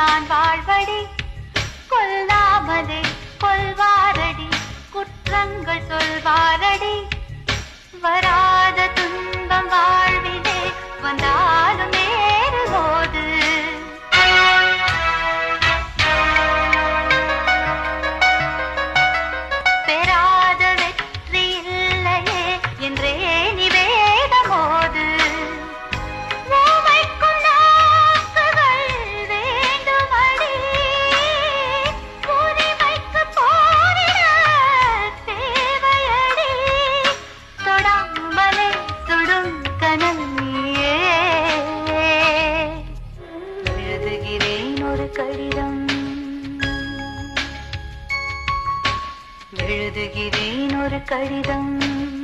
நான் வாழ்வடி. கொல்லாமது கொல்வாரடி எழுதுகிறேன் ஒரு கடிதம். எழுதுகிறேன் ஒரு கடிதம்.